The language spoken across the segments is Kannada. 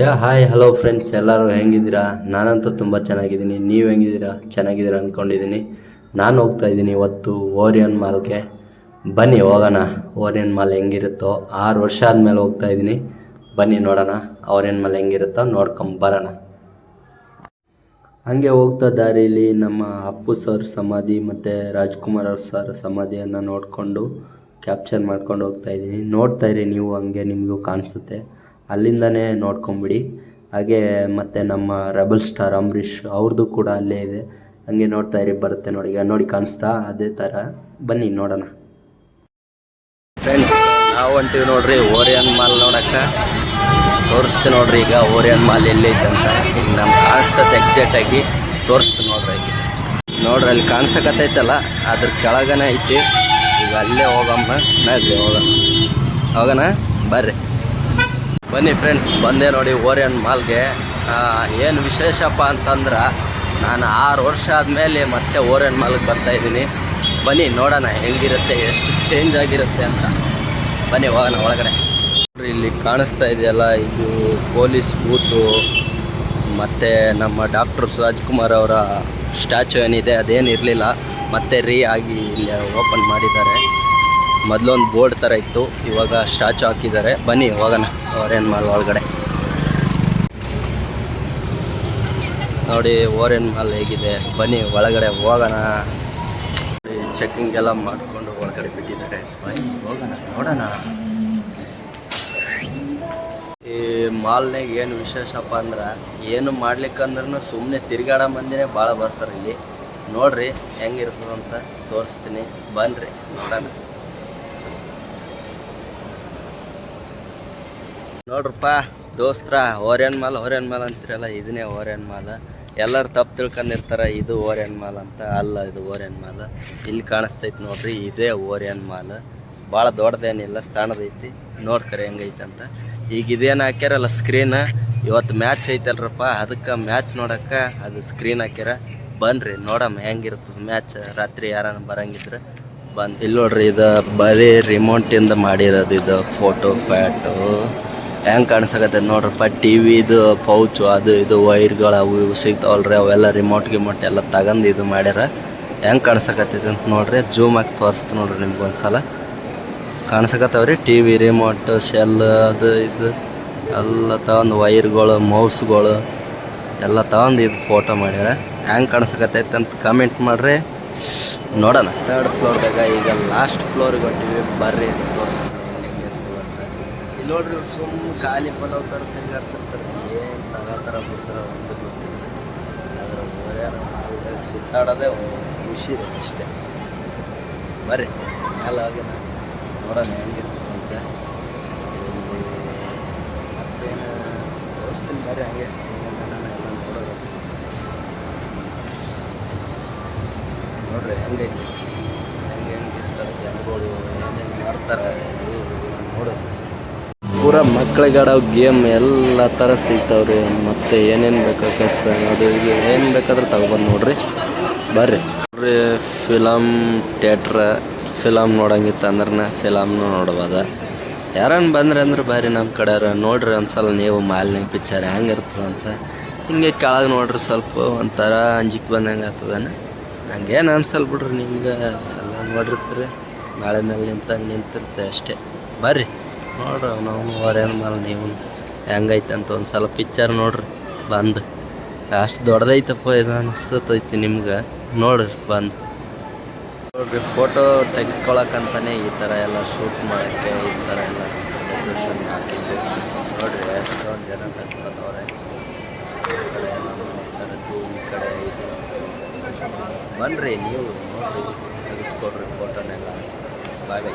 ಯಾ ಹಾಯ್ ಹಲೋ ಫ್ರೆಂಡ್ಸ್ ಎಲ್ಲರೂ ಹೆಂಗಿದ್ದೀರಾ? ನಾನಂತೂ ತುಂಬ ಚೆನ್ನಾಗಿದ್ದೀನಿ. ನೀವು ಹೆಂಗಿದ್ದೀರಾ? ಚೆನ್ನಾಗಿದ್ದೀರಾ ಅಂದ್ಕೊಂಡಿದ್ದೀನಿ ನಾನು ಹೋಗ್ತಾ ಇದ್ದೀನಿ ಇವತ್ತು ಓರಿಯನ್ ಮಾಲ್ಗೆ. ಬನ್ನಿ, ಹೋಗೋಣ. ಓರಿಯನ್ ಮಾಲ್ ಹೆಂಗಿರುತ್ತೋ, ಆರು ವರ್ಷ ಆದಮೇಲೆ ಹೋಗ್ತಾ ಇದ್ದೀನಿ. ಬನ್ನಿ, ನೋಡೋಣ. ಓರಿಯನ್ ಮಾಲ್ ಹೆಂಗಿರುತ್ತೋ ನೋಡ್ಕೊಂಬರೋಣ ಹಂಗೆ ಹೋಗ್ತಾ ದಾರಿಲಿ ನಮ್ಮ ಅಪ್ಪು ಸರ್ ಸಮಾಧಿ ಮತ್ತು ರಾಜ್ಕುಮಾರ್ ಅವ್ರ ಸರ್ ಸಮಾಧಿಯನ್ನು ನೋಡಿಕೊಂಡು ಕ್ಯಾಪ್ಚರ್ ಮಾಡ್ಕೊಂಡು ಹೋಗ್ತಾ ಇದ್ದೀನಿ. ನೋಡ್ತಾ ಇರಿ, ನೀವು ಹಂಗೆ ನಿಮಗೂ ಕಾಣಿಸುತ್ತೆ. ಅಲ್ಲಿಂದನೇ ನೋಡ್ಕೊಂಬಿಡಿ. ಹಾಗೆ ಮತ್ತು ನಮ್ಮ ರೆಬಲ್ ಸ್ಟಾರ್ ಅಂಬರೀಷ್ ಅವ್ರದ್ದು ಕೂಡ ಅಲ್ಲೇ ಇದೆ. ಹಂಗೆ ನೋಡ್ತಾ ಇರಿ, ಬರುತ್ತೆ ನೋಡಿ. ನೋಡಿ ಕಾಣಿಸ್ತಾ ಅದೇ ಥರ ಬನ್ನಿ, ನೋಡೋಣ. ಫ್ರೆಂಡ್ಸ್ ನಾವು ಹೊಂಟಿವಿ ನೋಡ್ರಿ ಓರಿಯನ್ ಮಾಲ್ ನೋಡಕ್ಕೆ. ತೋರಿಸ್ತೀನಿ ನೋಡ್ರಿ ಈಗ ಓರಿಯನ್ ಮಾಲ್ ಎಲ್ಲೈತೆ ಅಂತ ಈಗ ನಮ್ಗೆ ಕಾಣಿಸ್ತದೆ ಎಕ್ಸಾಕ್ಟ್ ಆಗಿ ತೋರಿಸ್ತೀನಿ ನೋಡ್ರಿ ಈಗ. ನೋಡ್ರಿ, ಅಲ್ಲಿ ಕಾಣಿಸಕತ್ತೈತಲ್ಲ, ಅದ್ರ ಕೆಳಗನೇ ಐತಿ. ಈಗ ಅಲ್ಲೇ ಹೋಗಮ್ಮ. ನಡ್ರಿ, ಹೋಗೋಣ. ಹೋಗೋಣ? ಬರ್ರಿ. ಬನ್ನಿ ಫ್ರೆಂಡ್ಸ್ ಬಂದೆ ನೋಡಿ ಓರಿಯನ್ ಮಾಲ್ಗೆ. ಏನು ವಿಶೇಷಪ್ಪ ಅಂತಂದ್ರೆ ನಾನು ಆರು ವರ್ಷ ಆದಮೇಲೆ ಮತ್ತೆ ಓರಿಯನ್ ಮಾಲ್ಗೆ ಬರ್ತಾ ಇದ್ದೀನಿ. ಬನ್ನಿ ನೋಡೋಣ ಹೆಂಗಿರುತ್ತೆ, ಎಷ್ಟು ಚೇಂಜ್ ಆಗಿರುತ್ತೆ ಅಂತ. ಬನ್ನಿ ಹೋಗೋಣ ಒಳಗಡೆ. ಇಲ್ಲಿ ಕಾಣಿಸ್ತಾ ಇದೆಯಲ್ಲ, ಇದು ಪೊಲೀಸ್ ಬೂತು, ಮತ್ತು ನಮ್ಮ ಡಾಕ್ಟರ್ ರಾಜ್ಕುಮಾರ್ ಅವರ ಸ್ಟ್ಯಾಚು ಏನಿದೆ, ಅದೇನು ಇರಲಿಲ್ಲ. ಮತ್ತೆ ರೀ ಆಗಿ ಇಲ್ಲಿ ಓಪನ್ ಮಾಡಿದ್ದಾರೆ. ಮೊದಲೊಂದು ಬೋರ್ಡ್ ಥರ ಇತ್ತು, ಇವಾಗ ಸ್ಟ್ಯಾಚು ಹಾಕಿದ್ದಾರೆ. ಬನ್ನಿ, ಹೋಗೋಣ. ಓರೆನ್ ಮಾಲ್ ಒಳಗಡೆ. ನೋಡಿ ಓರೆನ್ ಮಾಲ್ ಹೇಗಿದೆ. ಬನ್ನಿ, ಒಳಗಡೆ ಹೋಗೋಣ. ಚೆಕಿಂಗ್ ಎಲ್ಲ ಮಾಡಿಕೊಂಡು ಒಳಗಡೆ ಬಿಟ್ಟಿದ್ದಾರೆ. ಬನ್ನಿ, ಹೋಗೋಣ, ನೋಡೋಣ. ಈ ಮಾಲ್ನಾಗ ಏನು ವಿಶೇಷಪ್ಪ ಅಂದ್ರೆ, ಏನು ಮಾಡ್ಲಿಕ್ಕಂದ್ರೂ ಸುಮ್ಮನೆ ತಿರ್ಗಾಡ ಮಂದಿನೇ ಭಾಳ ಬರ್ತಾರೆ ಇಲ್ಲಿ. ನೋಡ್ರಿ, ಹೆಂಗಿರ್ತದಂತ ತೋರಿಸ್ತೀನಿ. ಬನ್ನಿರಿ ನೋಡೋಣ. ನೋಡ್ರಪ್ಪ, ದೋಸ್ತ್ರ ಓರಿಯನ್ ಮಾಲ್ ಓರಿಯನ್ ಮಾಲ್ ಅಂತೀರಲ್ಲ, ಇದನ್ನೇ ಓರಿಯನ್ ಮಾಲ್ ಎಲ್ಲರೂ ತಪ್ಪು ತಿಳ್ಕೊಂಡಿರ್ತಾರೆ, ಇದು ಓರಿಯನ್ ಮಾಲ್ ಅಂತ. ಅಲ್ಲ, ಇದು ಓರಿಯನ್ ಮಾಲ್ ಇಲ್ಲಿ ಕಾಣಿಸ್ತೈತಿ ನೋಡ್ರಿ, ಇದೇ ಓರಿಯನ್ ಮಾಲ್ ಭಾಳ ದೊಡ್ಡದೇನಿಲ್ಲ, ಸಣ್ಣದೈತಿ. ನೋಡ್ಕರಿ ಹೆಂಗೈತೆ ಅಂತ ಈಗ ಇದೇನು ಹಾಕ್ಯಾರಲ್ಲ ಸ್ಕ್ರೀನ್ ಇವತ್ತು ಮ್ಯಾಚ್ ಐತಲ್ರಪ್ಪ, ಅದಕ್ಕೆ ಮ್ಯಾಚ್ ನೋಡಕ್ಕೆ ಅದು ಸ್ಕ್ರೀನ್ ಹಾಕ್ಯಾರ. ಬನ್ರಿ ನೋಡಮ್ಮ ಹೆಂಗಿರ್ತದೆ ಮ್ಯಾಚ್ ರಾತ್ರಿ ಯಾರನ್ನ ಬರಂಗಿದ್ರೆ ಬಂದು. ಇಲ್ಲಿ ನೋಡ್ರಿ, ಇದು ಬರೀ ರಿಮೋಟಿಂದ ಮಾಡಿರೋದು ಇದು ಫೋಟೋ ಫ್ಯಾಟು ಹೆಂಗೆ ಕಾಣಿಸಕತ್ತೈತೆ ನೋಡ್ರಪ್ಪ, ಟಿ ವಿದು ಪೌಚು, ಅದು ಇದು, ವೈರ್ಗಳು ಅವು ಇವು ಸಿಗ್ತಾವಲ್ರಿ, ಅವೆಲ್ಲ ರಿಮೋಟ್ ಗಿಮೋಟ್ ಎಲ್ಲ ತಗಂದು ಇದು ಮಾಡ್ಯಾರ. ಹೆಂಗೆ ಕಾಣಿಸಕತ್ತೈತೆ ಅಂತ ನೋಡ್ರಿ ಜೂಮ್ ಹಾಕಿ ತೋರಿಸ್ತು ನೋಡ್ರಿ ನಿಮ್ಗೆ ಒಂದ್ಸಲ. ಕಾಣಿಸಕತ್ತಾವ್ರಿ, ಟಿ ವಿ ರಿಮೋಟ್ ಶೆಲ್ ಅದು ಇದು, ಎಲ್ಲ ತಗೊಂಡು ವೈರ್ಗಳು ಮೌಸ್ಗಳು ಎಲ್ಲ ತಗೊಂಡು ಇದು ಫೋಟೋ ಮಾಡ್ಯಾರ. ಹೆಂಗೆ ಕಾಣಿಸಕತ್ತೈತೆ ಅಂತ ಕಮೆಂಟ್ ಮಾಡ್ರಿ. ನೋಡೋಣ. ತರ್ಡ್ ಫ್ಲೋರ್ದಾಗ ಈಗ ಲಾಸ್ಟ್ ಫ್ಲೋರಿಗೆ ಹೊಟ್ಟಿವಿ ಬರ್ರಿ ತೋರಿಸ್ತೀನಿ. ನೋಡ್ರಿ ಸುಮ್ಮನೆ ಖಾಲಿ ಪಲಾವ್ ಥರ ತಿರ್ಗಾಡ್ತಿರ್ತಾರೆ ಏನು ತಗೋತಾರ ಬಿಡ್ತಾರ ಒಂದು ಗೊತ್ತಿಲ್ಲ. ಸುತ್ತಾಡೋದೇ ಖುಷಿ ಇದೆ ಅಷ್ಟೇ. ಬರ್ರಿ ಮೇಲೆ ಹೋಗಿ ನೋಡೋಣ ಹೆಂಗಿರ್ತದೆ ಅಂತ. ಮತ್ತೇನು ತೋರಿಸ್ತೀನಿ ಬರ್ರಿ ಹಂಗೆ. ನೋಡ್ರಿ ಹೆಂಗೈತಿ ಹೆಂಗೆ ಹೆಂಗಿರ್ತಾರೆ ಜನಗಳು, ಏನೇನು ಮಾಡ್ತಾರೆ ನೋಡೋದು ಪೂರ ಮಕ್ಳಿಗೆ ಆಡೋ ಗೇಮ್ ಎಲ್ಲ ಥರ ಸಿಗ್ತಾವ್ರಿ. ಮತ್ತು ಏನೇನು ಬೇಕು ಅದು ಇದು ಏನು ಬೇಕಾದ್ರೂ ತಗೊಬಂದು ನೋಡ್ರಿ. ಬರ್ರಿ. ನೋಡ್ರಿ ಫಿಲಮ್ ಥಿಯೇಟ್ರ ಫಿಲಮ್ ನೋಡಂಗಿತ್ತು ಅಂದ್ರೆ ಫಿಲಮ್ನು ನೋಡ್ಬೋದ. ಯಾರನ್ನು ಬಂದ್ರೆ ಅಂದ್ರೆ ಬರ್ರಿ ನಮ್ಮ ಕಡೆಯವ್ರು. ನೋಡ್ರಿ ಒಂದ್ಸಲ ನೀವು ಮಾಲಿನ ಪಿಕ್ಚರ್ ಹೆಂಗಿರ್ತದೆ ಅಂತ. ಹಿಂಗೆ ಕೆಳಗೆ ನೋಡ್ರಿ ಸ್ವಲ್ಪ ಒಂಥರ ಅಂಜಿಕೆ ಬಂದಂಗೆ ಆಗ್ತದನ. ಹಂಗೇನು ಅನ್ಸಲ್ ಬಿಡ್ರಿ ನಿಮ್ಗೆ. ಎಲ್ಲ ನೋಡಿರ್ತೀರಿ. ನಾಳೆ ಮೇಲೆ ನಿಂತ ನಿಂತಿರ್ತೆ ಅಷ್ಟೇ. ಬರ್ರಿ. ನೋಡ್ರಿ ನಾವು ಹೊರೇನ್ ಮೇಲೆ ನೀವು ಹೆಂಗೈತೆ ಅಂತ ಒಂದು ಸಲ ಪಿಕ್ಚರ್ ನೋಡ್ರಿ, ಬಂದು. ಅಷ್ಟು ದೊಡ್ಡದೈತಪ್ಪ, ಇದು ಅನಿಸ್ತೈತಿ ನಿಮ್ಗೆ. ನೋಡ್ರಿ, ಬಂದು. ನೋಡ್ರಿ ಫೋಟೋ ತೆಗಿಸ್ಕೊಳಕ್ಕಂತಾನೆ ಈ ಥರ ಎಲ್ಲ ಶೂಟ್ ಮಾಡೋಕ್ಕೆ, ಈ ಥರ ಎಲ್ಲ ಡೆಕೋರೇಷನ್ ಹಾಕಿದ್ದು. ನೋಡ್ರಿ, ಎಷ್ಟೊಂದು ಜನ ತೆಗ್ಸ್ಕೊತವ್ರೆ ಈ ಕಡೆ ಈ ಕಡೆ ಇದು. ಬನ್ರಿ, ನೀವು ನೋಡ್ರಿ, ತೆಗಿಸ್ಕೊಡ್ರಿ ಫೋಟೋನೆಲ್ಲ ಬಾಯ್.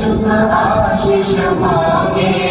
শুভ আশিস মাগে।